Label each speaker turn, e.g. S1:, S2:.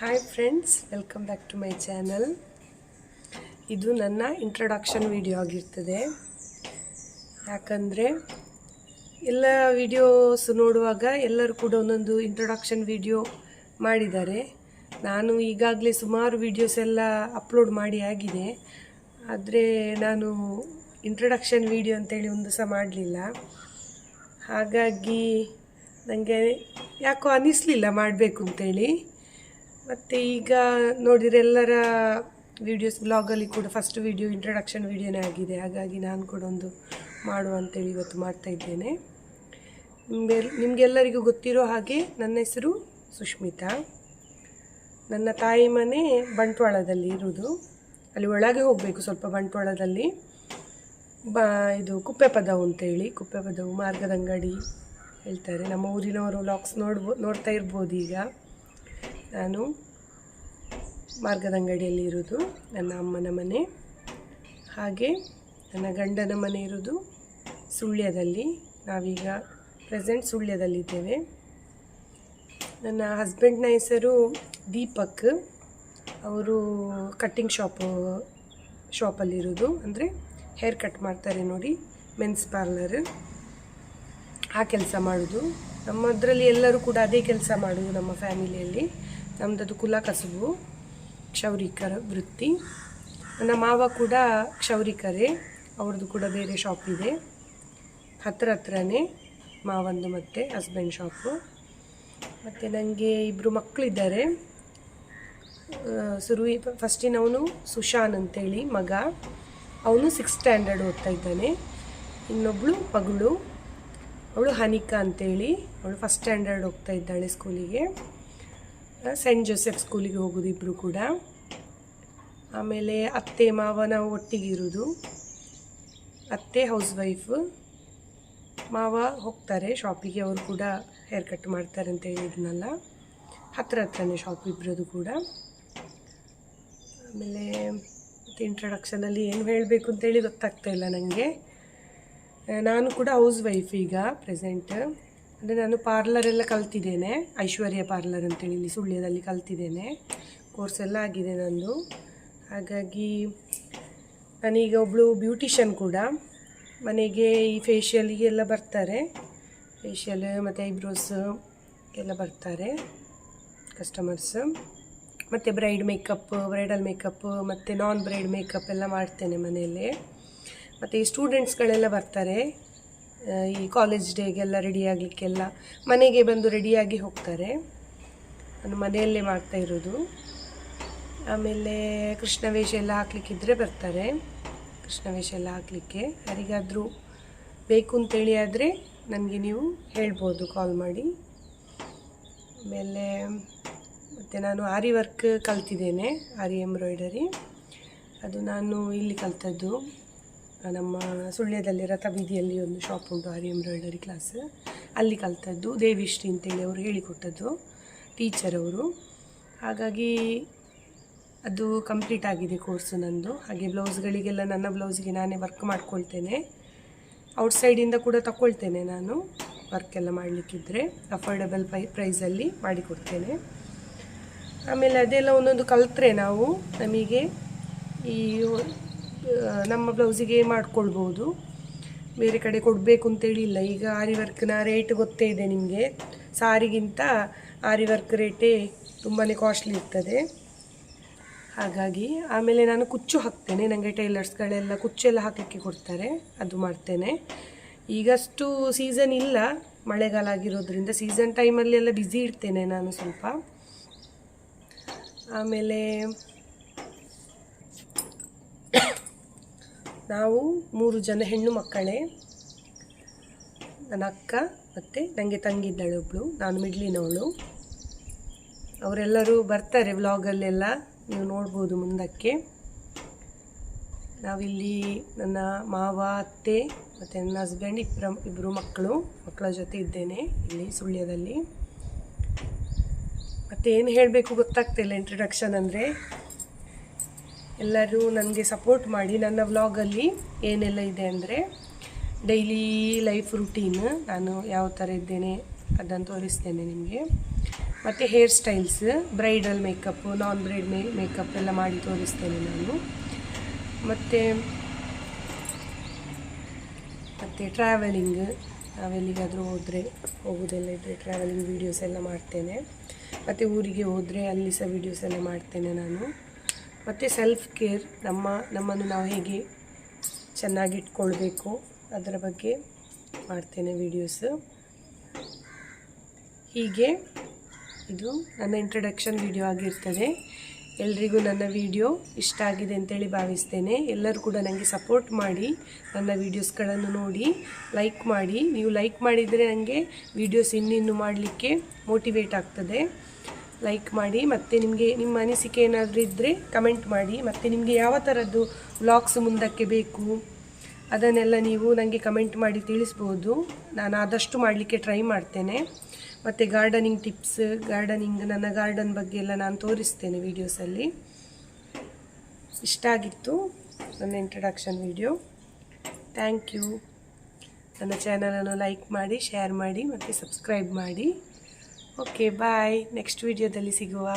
S1: Hi friends welcome back to my channel ಇದು ನನ್ನ introduction video ಆಗಿರ್ತದೆ. ಯಾಕಂದರೆ ಎಲ್ಲ ವಿಡಿಯೋಸ್ ನೋಡುವಾಗ ಎಲ್ಲರೂ ಕೂಡ ಒಂದೊಂದು ಇಂಟ್ರಡಕ್ಷನ್ ವಿಡಿಯೋ ಮಾಡಿದ್ದಾರೆ. ನಾನು ಈಗಾಗಲೇ ಸುಮಾರು ವಿಡಿಯೋಸ್ ಎಲ್ಲ ಅಪ್ಲೋಡ್ ಮಾಡಿ ಆಗಿದೆ. ಆದರೆ ನಾನು ಇಂಟ್ರಡಕ್ಷನ್ ವಿಡಿಯೋ ಅಂತೇಳಿ ಒಂದು ಸಹ ಮಾಡಲಿಲ್ಲ. ಹಾಗಾಗಿ ನನಗೆ ಯಾಕೋ ಅನ್ನಿಸ್ಲಿಲ್ಲ ಮಾಡಬೇಕು ಅಂತೇಳಿ. ಮತ್ತು ಈಗ ನೋಡಿದರೆ ಎಲ್ಲರ ವೀಡಿಯೋಸ್ ಬ್ಲಾಗಲ್ಲಿ ಕೂಡ ಫಸ್ಟ್ ವಿಡಿಯೋ ಇಂಟ್ರಡಕ್ಷನ್ ವಿಡಿಯೋನೇ ಆಗಿದೆ. ಹಾಗಾಗಿ ನಾನು ಕೂಡ ಒಂದು ಮಾಡುವ ಅಂತೇಳಿ ಇವತ್ತು ಮಾಡ್ತಾ ಇದ್ದೇನೆ. ನಿಮಗೆ ನಿಮಗೆಲ್ಲರಿಗೂ ಗೊತ್ತಿರೋ ಹಾಗೆ ನನ್ನ ಹೆಸರು ಸುಷ್ಮಿತಾ ನನ್ನ ತಾಯಿ ಮನೆ ಬಂಟ್ವಾಳದಲ್ಲಿ ಇರೋದು ಅಲ್ಲಿ ಒಳಗೆ ಹೋಗಬೇಕು ಸ್ವಲ್ಪ ಬಂಟ್ವಾಳದಲ್ಲಿ. ಬ, ಇದು ಕುಪ್ಪೆಪದವು ಅಂತೇಳಿ, ಕುಪ್ಪೆಪದವು ಮಾರ್ಗದಂಗಡಿ ಹೇಳ್ತಾರೆ. ನಮ್ಮ ಊರಿನವರು ಲಾಕ್ಸ್ ನೋಡ್ಬೋ, ನೋಡ್ತಾ ಇರ್ಬೋದು ಈಗ. ನಾನು ಮಾರ್ಗದಂಗಡಿಯಲ್ಲಿ ಇರೋದು, ನನ್ನ ಅಮ್ಮನ ಮನೆ. ಹಾಗೆ ನನ್ನ ಗಂಡನ ಮನೆ ಇರೋದು ಸುಳ್ಯದಲ್ಲಿ. ನಾವೀಗ ಪ್ರೆಸೆಂಟ್ ಸುಳ್ಯದಲ್ಲಿದ್ದೇವೆ. ನನ್ನ ಹಸ್ಬೆಂಡ್ನ ಹೆಸರು ದೀಪಕ್. ಅವರು ಕಟ್ಟಿಂಗ್ ಶಾಪು, ಶಾಪಲ್ಲಿರೋದು. ಅಂದರೆ ಹೇರ್ ಕಟ್ ಮಾಡ್ತಾರೆ ನೋಡಿ, ಮೆನ್ಸ್ ಪಾರ್ಲರ್. ಆ ಕೆಲಸ ಮಾಡೋದು. ನಮ್ಮದರಲ್ಲಿ ಎಲ್ಲರೂ ಕೂಡ ಅದೇ ಕೆಲಸ ಮಾಡೋದು ನಮ್ಮ ಫ್ಯಾಮಿಲಿಯಲ್ಲಿ. ನಮ್ಮದದು ಕುಲ ಕಸುಬು ಕ್ಷೌರಿಕರ ವೃತ್ತಿ. ನನ್ನ ಮಾವ ಕೂಡ ಕ್ಷೌರಿಕರೇ, ಅವ್ರದ್ದು ಕೂಡ ಬೇರೆ ಶಾಪ್ ಇದೆ. ಹತ್ರ ಹತ್ರನೇ ಮಾವಂದು ಮತ್ತು ಹಸ್ಬೆಂಡ್ ಶಾಪು ಮತ್ತು ನನಗೆ ಇಬ್ಬರು ಮಕ್ಕಳಿದ್ದಾರೆ ಸುರುವಿ ಫಸ್ಟಿನವನು ಸುಶಾನ್ ಅಂತೇಳಿ ಮಗ. ಅವನು ಸಿಕ್ಸ್ ಸ್ಟ್ಯಾಂಡರ್ಡ್ ಓದ್ತಾ ಇದ್ದಾನೆ. ಇನ್ನೊಬ್ಬಳು ಮಗಳು. ಅವಳು ಹನಿಕಾ ಅಂತೇಳಿ. ಅವಳು ಫಸ್ಟ್ ಸ್ಟ್ಯಾಂಡರ್ಡ್ ಹೋಗ್ತಾ ಇದ್ದಾಳೆ ಸ್ಕೂಲಿಗೆ ಸೆಂಟ್ ಜೋಸೆಫ್ ಸ್ಕೂಲಿಗೆ ಹೋಗೋದು ಇಬ್ಬರು ಕೂಡ. ಆಮೇಲೆ ಅತ್ತೆ ಮಾವ ನಾವು ಒಟ್ಟಿಗೆ ಇರೋದು. ಅತ್ತೆ ಹೌಸ್ ವೈಫ್ ಮಾವ ಹೋಗ್ತಾರೆ ಶಾಪಿಗೆ ಅವರು ಕೂಡ ಹೇರ್ ಕಟ್ ಮಾಡ್ತಾರೆ ಅಂತ ಹೇಳಿದ್ನಲ್ಲ. ಹತ್ರ ಹತ್ರನೇ ಶಾಪ್ ಇಬ್ಬರದು ಕೂಡ. ಆಮೇಲೆ ಮತ್ತು ಇಂಟ್ರಡಕ್ಷನಲ್ಲಿ ಏನು ಹೇಳಬೇಕು ಅಂತೇಳಿ ಗೊತ್ತಾಗ್ತಾ ಇಲ್ಲ ನನಗೆ ನಾನು ಕೂಡ ಹೌಸ್ ವೈಫ್ ಈಗ ಪ್ರೆಸೆಂಟ್ ಅಂದರೆ ನಾನು ಪಾರ್ಲರ್ ಎಲ್ಲ ಕಲ್ತಿದ್ದೇನೆ, ಐಶ್ವರ್ಯ ಪಾರ್ಲರ್ ಅಂತೇಳಿ ಇಲ್ಲಿ ಸುಳ್ಯದಲ್ಲಿ ಕಲ್ತಿದ್ದೇನೆ. ಕೋರ್ಸ್ ಎಲ್ಲ ಆಗಿದೆ ನಂದು. ಹಾಗಾಗಿ ನಾನೀಗ ಒಬ್ಬಳು ಬ್ಯೂಟಿಷನ್ ಕೂಡ. ಮನೆಗೆ ಈ ಫೇಶಿಯಲಿಗೆಲ್ಲ ಬರ್ತಾರೆ. ಫೇಶಿಯಲ್ ಮತ್ತು ಐಬ್ರೋಸ್ ಎಲ್ಲ ಬರ್ತಾರೆ ಕಸ್ಟಮರ್ಸ್ ಮತ್ತು ಬ್ರೈಡ್ ಮೇಕಪ್ ಬ್ರೈಡಲ್ ಮೇಕಪ್ ಮತ್ತು ನಾನ್ ಬ್ರೈಡ್ ಮೇಕಪ್ ಎಲ್ಲ ಮಾಡ್ತೇನೆ ಮನೆಯಲ್ಲೇ. ಮತ್ತು ಈ ಸ್ಟೂಡೆಂಟ್ಸ್ಗಳೆಲ್ಲ ಬರ್ತಾರೆ. ಈ ಕಾಲೇಜ್ ಡೇಗೆಲ್ಲ ರೆಡಿ ಆಗಲಿಕ್ಕೆಲ್ಲ ಮನೆಗೆ ಬಂದು ರೆಡಿಯಾಗಿ ಹೋಗ್ತಾರೆ. ನಾನು ಮನೆಯಲ್ಲೇ ಮಾಡ್ತಾ ಇರೋದು. ಆಮೇಲೆ ಕೃಷ್ಣ ವೇಷ ಎಲ್ಲ ಹಾಕ್ಲಿಕ್ಕಿದ್ರೆ ಬರ್ತಾರೆ. ಕೃಷ್ಣ ವೇಷ ಎಲ್ಲ ಹಾಕಲಿಕ್ಕೆ. ಯಾರಿಗಾದರೂ ಬೇಕು ಅಂತೇಳಿ ಆದರೆ ನನಗೆ ನೀವು ಹೇಳ್ಬೋದು ಕಾಲ್ ಮಾಡಿ. ಆಮೇಲೆ ಮತ್ತು ನಾನು ಆರಿ ವರ್ಕ್ ಕಲ್ತಿದ್ದೇನೆ, ಆರಿ ಎಂಬ್ರಾಯ್ಡರಿ. ಅದು ನಾನು ಇಲ್ಲಿ ಕಲ್ತದ್ದು. ನಮ್ಮ ಸುಳ್ಯದಲ್ಲಿ ರಥ ಬೀದಿಯಲ್ಲಿ ಒಂದು ಶಾಪ್ ಉಂಟು ಆರಿ ಎಂಬ್ರಾಯ್ಡರಿ ಕ್ಲಾಸ್ ಅಲ್ಲಿ ಕಲ್ತದ್ದು ದೇವಿಶ್ರೀ ಅಂತೇಳಿ ಅವರು ಹೇಳಿಕೊಟ್ಟದ್ದು ಟೀಚರ್ ಅವರು. ಹಾಗಾಗಿ ಅದು ಕಂಪ್ಲೀಟ್ ಆಗಿದೆ ಕೋರ್ಸು ನಂದು. ಹಾಗೆ ಬ್ಲೌಸ್ಗಳಿಗೆಲ್ಲ ನನ್ನ ಬ್ಲೌಸಿಗೆ ನಾನೇ ವರ್ಕ್ ಮಾಡ್ಕೊಳ್ತೇನೆ. ಔಟ್ಸೈಡಿಂದ ಕೂಡ ತಗೊಳ್ತೇನೆ ನಾನು ವರ್ಕ್ ಎಲ್ಲ ಮಾಡಲಿಕ್ಕಿದ್ರೆ ಅಫೋರ್ಡಬಲ್ ಪ್ರೈ ಪ್ರೈಸಲ್ಲಿ ಮಾಡಿಕೊಡ್ತೇನೆ. ಆಮೇಲೆ ಅದೆಲ್ಲ ಒಂದೊಂದು ಕಲಿತ್ರೆ ನಾವು ನಮಗೆ ಈ ನಮ್ಮ ಬ್ಲೌಸಿಗೆ ಮಾಡಿಕೊಳ್ಬೋದು. ಬೇರೆ ಕಡೆ ಕೊಡಬೇಕು ಅಂತೇಳಿ ಇಲ್ಲ ಈಗ ಆರಿ ವರ್ಕ್ನ ರೇಟ್ ಗೊತ್ತೇ ಇದೆ ನಿಮಗೆ. ಸಾರಿಗಿಂತ ಆರಿ ವರ್ಕ್ ರೇಟೇ ತುಂಬಾ ಕಾಸ್ಟ್ಲಿ ಇರ್ತದೆ. ಹಾಗಾಗಿ ಆಮೇಲೆ ನಾನು ಕುಚ್ಚು ಹಾಕ್ತೇನೆ. ನನಗೆ ಟೈಲರ್ಸ್ಗಳೆಲ್ಲ ಕುಚ್ಚೆಲ್ಲ ಹಾಕಲಿಕ್ಕೆ ಕೊಡ್ತಾರೆ. ಅದು ಮಾಡ್ತೇನೆ. ಈಗಷ್ಟು ಸೀಸನ್ ಇಲ್ಲ. ಮಳೆಗಾಲ ಆಗಿರೋದ್ರಿಂದ ಸೀಸನ್ ಟೈಮಲ್ಲಿ ಎಲ್ಲ ಬ್ಯುಸಿ ಇಡ್ತೇನೆ ನಾನು ಸ್ವಲ್ಪ. ಆಮೇಲೆ ನಾವು ಮೂರು ಜನ ಹೆಣ್ಣು ಮಕ್ಕಳೇ. ನನ್ನ ಅಕ್ಕ ಮತ್ತು ನನಗೆ ತಂಗಿದ್ದಾಳೆ ಒಬ್ಬಳು ನಾನು ಮಿಡ್ಲಿನವಳು. ಅವರೆಲ್ಲರೂ ಬರ್ತಾರೆ ವ್ಲಾಗಲ್ಲೆಲ್ಲ, ನೀವು ನೋಡ್ಬೋದು ಮುಂದಕ್ಕೆ. ನಾವಿಲ್ಲಿ ನನ್ನ ಮಾವ, ಅತ್ತೆ ಮತ್ತು ನನ್ನ ಹಸ್ಬೆಂಡ್ ಇಬ್ಬರ ಇಬ್ಬರು ಮಕ್ಕಳು, ಮಕ್ಕಳ ಜೊತೆ ಇದ್ದೇನೆ ಇಲ್ಲಿ ಸುಳ್ಯದಲ್ಲಿ. ಮತ್ತು ಏನು ಹೇಳಬೇಕು ಗೊತ್ತಾಗ್ತಿಲ್ಲ ಇಂಟ್ರಡಕ್ಷನ್ ಅಂದರೆ. ಎಲ್ಲರೂ ನನಗೆ ಸಪೋರ್ಟ್ ಮಾಡಿ ನನ್ನ ವ್ಲಾಗಲ್ಲಿ ಏನೆಲ್ಲ ಇದೆ ಅಂದರೆ ಡೈಲಿ ಲೈಫ್ ರುಟೀನ್ ನಾನು ಯಾವ ಥರ ಇದ್ದೇನೆ ಅದನ್ನು ತೋರಿಸ್ತೇನೆ ನಿಮಗೆ. ಮತ್ತು hair styles bridal makeup non bride May makeup ಎಲ್ಲ ಮಾಡಿ ತೋರಿಸ್ತೇನೆ ನಾನು. ಮತ್ತು ಮತ್ತು ಟ್ರಾವೆಲಿಂಗ್ ನಾವೆಲ್ಲಿಗಾದರೂ ಹೋದರೆ ಹೋಗೋದೆಲ್ಲ ಇದ್ದರೆ ಟ್ರಾವೆಲಿಂಗ್ ವೀಡಿಯೋಸ್ ಎಲ್ಲ ಮಾಡ್ತೇನೆ. ಮತ್ತು ಊರಿಗೆ ಹೋದರೆ ಅಲ್ಲಿ ಸಹ ವೀಡಿಯೋಸ್ ಎಲ್ಲ ಮಾಡ್ತೇನೆ ನಾನು. ಮತ್ತು ಸೆಲ್ಫ್ ಕೇರ್ ನಮ್ಮ, ನಮ್ಮನ್ನು ನಾವು ಹೇಗೆ ಚೆನ್ನಾಗಿಟ್ಕೊಳ್ಬೇಕು ಅದರ ಬಗ್ಗೆ ಮಾಡ್ತೇನೆ ವೀಡಿಯೋಸ್ ಹೀಗೆ ಇದು ನನ್ನ ಇಂಟ್ರಡಕ್ಷನ್ ವಿಡಿಯೋ ಆಗಿರ್ತದೆ. ಎಲ್ರಿಗೂ ನನ್ನ ವಿಡಿಯೋ ಇಷ್ಟ ಆಗಿದೆ ಅಂತೇಳಿ ಭಾವಿಸ್ತೇನೆ. ಎಲ್ಲರೂ ಕೂಡ ನನಗೆ ಸಪೋರ್ಟ್ ಮಾಡಿ ನನ್ನ ವೀಡಿಯೋಸ್ಗಳನ್ನು ನೋಡಿ ಲೈಕ್ ಮಾಡಿ. ನೀವು ಲೈಕ್ ಮಾಡಿದರೆ ನನಗೆ ವೀಡಿಯೋಸ್ ಇನ್ನಿನ್ನು ಮಾಡಲಿಕ್ಕೆ ಮೋಟಿವೇಟ್ ಆಗ್ತದೆ. ಲೈಕ್ ಮಾಡಿ ಮತ್ತು ನಿಮಗೆ ನಿಮ್ಮ ಅನಿಸಿಕೆ ಏನಾದರೂ ಇದ್ದರೆ ಕಮೆಂಟ್ ಮಾಡಿ. ಮತ್ತು ನಿಮಗೆ ಯಾವ ಥರದ್ದು ವ್ಲಾಗ್ಸ್ ಮುಂದಕ್ಕೆ ಬೇಕು ಅದನ್ನೆಲ್ಲ ನೀವು ನನಗೆ ಕಮೆಂಟ್ ಮಾಡಿ ತಿಳಿಸ್ಬೋದು. ನಾನು ಆದಷ್ಟು ಮಾಡಲಿಕ್ಕೆ ಟ್ರೈ ಮಾಡ್ತೇನೆ. ಮತ್ತು ಗಾರ್ಡನಿಂಗ್ ಟಿಪ್ಸ್ ಗಾರ್ಡನಿಂಗ್ ನನ್ನ ಗಾರ್ಡನ್ ಬಗ್ಗೆ ಎಲ್ಲ ನಾನು ತೋರಿಸ್ತೇನೆ ವೀಡಿಯೋಸಲ್ಲಿ ಇಷ್ಟ ಆಗಿತ್ತು ನನ್ನ ಇಂಟ್ರಡಕ್ಷನ್ ವಿಡಿಯೋ ಥ್ಯಾಂಕ್ ಯು ನನ್ನ ಚಾನಲನ್ನು ಲೈಕ್ ಮಾಡಿ ಶೇರ್ ಮಾಡಿ, ಮತ್ತು ಸಬ್ಸ್ಕ್ರೈಬ್ ಮಾಡಿ. ಓಕೆ ಬಾಯ್ ನೆಕ್ಸ್ಟ್ ವಿಡಿಯೋದಲ್ಲಿ ಸಿಗುವ.